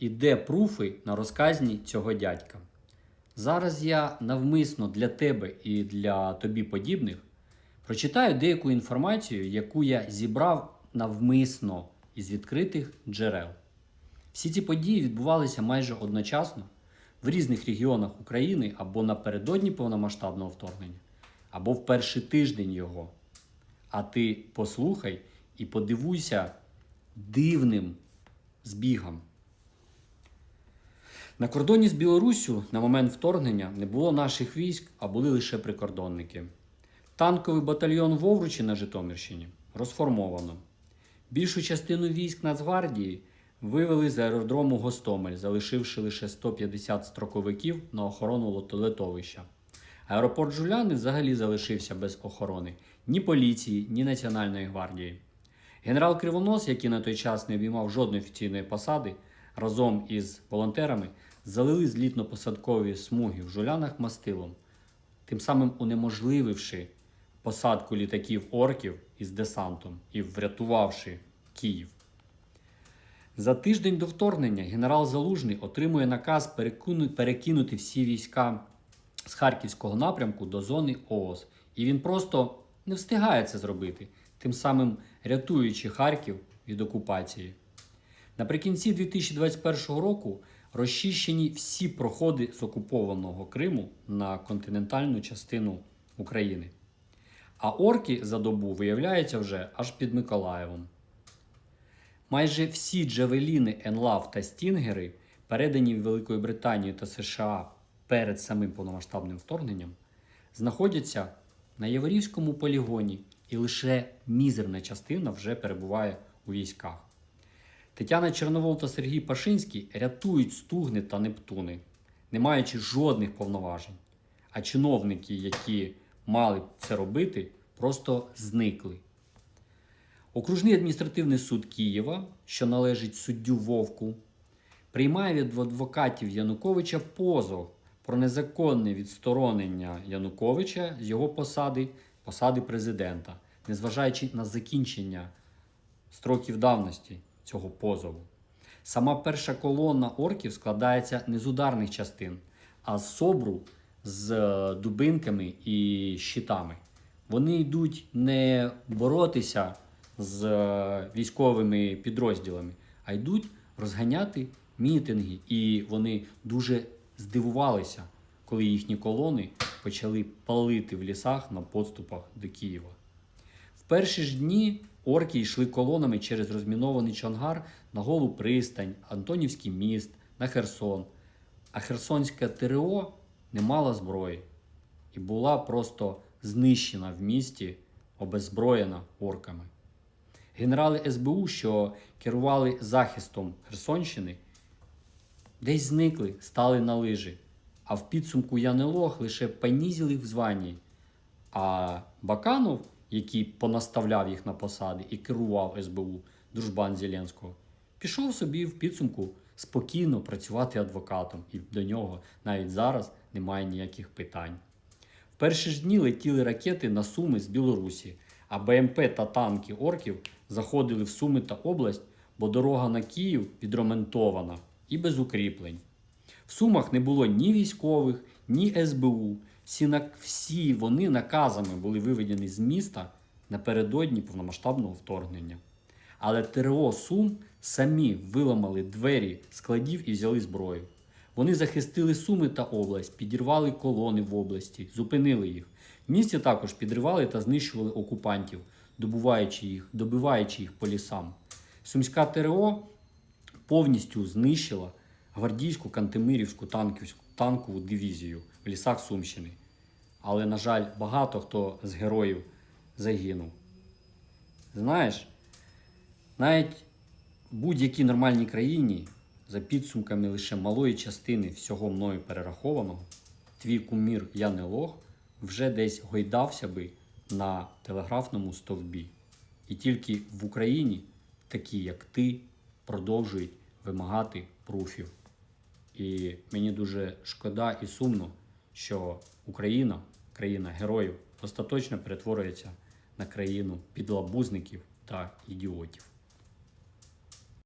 і де пруфи на розказні цього дядька. Зараз я навмисно для тебе і для тобі подібних прочитаю деяку інформацію, яку я зібрав навмисно із відкритих джерел. Всі ці події відбувалися майже одночасно в різних регіонах України або напередодні повномасштабного вторгнення, або в перший тиждень його. А ти послухай і подивуйся дивним збігам. На кордоні з Білоруссю на момент вторгнення не було наших військ, а були лише прикордонники. Танковий батальйон Вовручі на Житомирщині розформовано. Більшу частину військ Нацгвардії вивели з аеродрому Гостомель, залишивши лише 150 строковиків на охорону литовища. Аеропорт Жуляни взагалі залишився без охорони ні поліції, ні Національної гвардії. Генерал Кривонос, який на той час не обіймав жодної офіційної посади, разом із волонтерами залили злітно-посадкові смуги в жулянах мастилом, тим самим унеможлививши посадку літаків орків із десантом і врятувавши Київ. За тиждень до вторгнення генерал Залужний отримує наказ перекинути всі війська з Харківського напрямку до зони ООС. І він просто не встигає це зробити, тим самим рятуючи Харків від окупації. Наприкінці 2021 року розчищені всі проходи з окупованого Криму на континентальну частину України. А орки за добу виявляються вже аж під Миколаєвом. Майже всі джавеліни, Енлав та Стінгери, передані Великою Британією та США перед самим повномасштабним вторгненням, знаходяться на Яворівському полігоні, і лише мізерна частина вже перебуває у військах. Тетяна Чорновол та Сергій Пашинський рятують стугни та Нептуни, не маючи жодних повноважень. А чиновники, які мали це робити, просто зникли. Окружний адміністративний суд Києва, що належить суддю Вовку, приймає від адвокатів Януковича позов про незаконне відсторонення Януковича з його посади, посади президента, незважаючи на закінчення строків давності цього позову. Сама перша колона орків складається не з ударних частин, а з собру з е, дубинками і щитами. Вони йдуть не боротися з е, військовими підрозділами, а йдуть розганяти мітинги. І вони дуже здивувалися, коли їхні колони почали палити в лісах на подступах до Києва. В перші ж дні орки йшли колонами через розмінований Чонгар на Голу пристань, Антонівський міст, на Херсон. А Херсонська ТРО не мала зброї і була просто знищена в місті, обеззброєна орками. Генерали СБУ, що керували захистом Херсонщини, десь зникли, стали на лижі. А в підсумку Янелох лише понизили в званні. А Баканов, який понаставляв їх на посади і керував СБУ, дружбан Зеленського, пішов собі в підсумку спокійно працювати адвокатом, і до нього навіть зараз немає ніяких питань. В перші ж дні летіли ракети на Суми з Білорусі, а БМП та танки орків заходили в Суми та область, бо дорога на Київ відремонтована і без укріплень. В Сумах не було ні військових, ні СБУ. Всі, всі вони наказами були виведені з міста напередодні повномасштабного вторгнення. Але ТРО Сум самі виламали двері складів і взяли зброю. Вони захистили Суми та область, підірвали колони в області, зупинили їх. В місті також підривали та знищували окупантів, добуваючи їх, добиваючи їх по лісам. Сумська ТРО повністю знищила гвардійську Кантемирівську танківську танкову дивізію в лісах Сумщини. Але, на жаль, багато хто з героїв загинув. Знаєш, навіть в будь-якій нормальній країні, за підсумками лише малої частини всього мною перерахованого, твій кумір Я не лох вже десь гойдався би на телеграфному стовбі. І тільки в Україні такі, як ти, продовжують вимагати пруфів. І мені дуже шкода і сумно, що Україна, країна героїв, остаточно перетворюється на країну підлабузників та ідіотів.